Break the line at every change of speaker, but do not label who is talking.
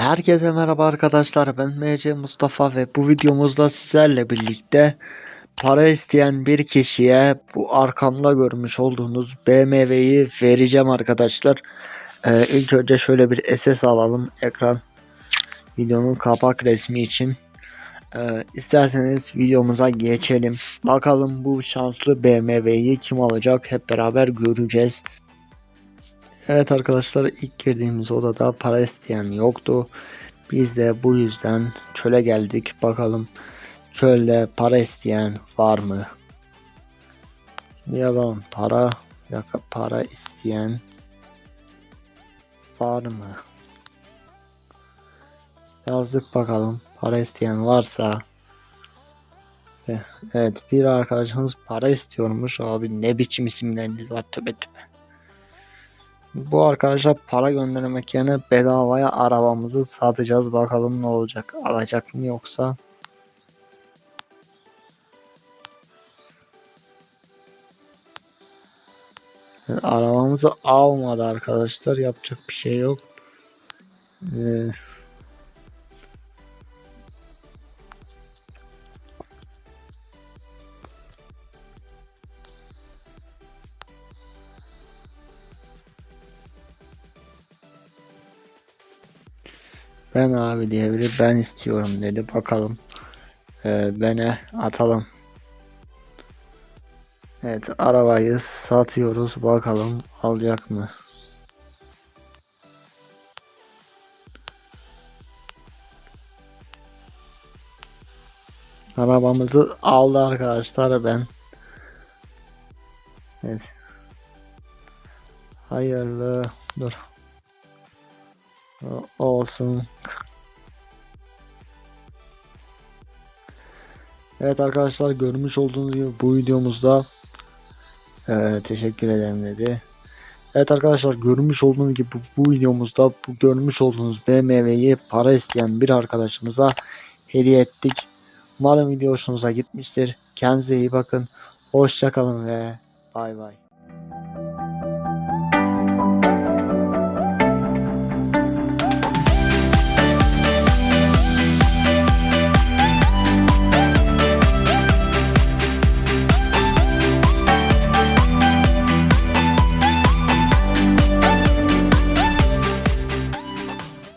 Herkese merhaba arkadaşlar ben MC Mustafa ve bu videomuzda sizlerle birlikte para isteyen bir kişiye bu arkamda görmüş olduğunuz BMW'yi vereceğim arkadaşlar. Ee, ilk önce şöyle bir SS alalım ekran videonun kapak resmi için. Ee, isterseniz videomuza geçelim. Bakalım bu şanslı BMW'yi kim alacak hep beraber göreceğiz. Evet arkadaşlar ilk girdiğimiz odada para isteyen yoktu. Biz de bu yüzden çöle geldik. Bakalım çölde para isteyen var mı? Yazalım para bir dakika, para isteyen var mı? Yazdık bakalım para isteyen varsa Eh, Evet bir arkadaşımız para istiyormuş abi ne biçim isimleriniz var tövbe tövbe. Bu arkadaşa para göndermek yerine bedavaya arabamızı satacağız. Bakalım ne olacak. Alacak mı yoksa? Arabamızı almadı arkadaşlar. Yapacak bir şey yok. Ee, ben abi diye biri ben istiyorum dedi. Bakalım. Ee, bene atalım. Evet arabayı satıyoruz. Bakalım alacak mı? Arabamızı aldı arkadaşlar ben. Evet. Hayırlı. Dur. O- Olsun. Evet arkadaşlar görmüş olduğunuz gibi bu videomuzda Ee, teşekkür ederim dedi. Evet arkadaşlar görmüş olduğunuz gibi bu videomuzda bu görmüş olduğunuz BMW'yi para isteyen bir arkadaşımıza hediye ettik. Umarım video hoşunuza gitmiştir. Kendinize iyi bakın. Hoşçakalın ve bay bay.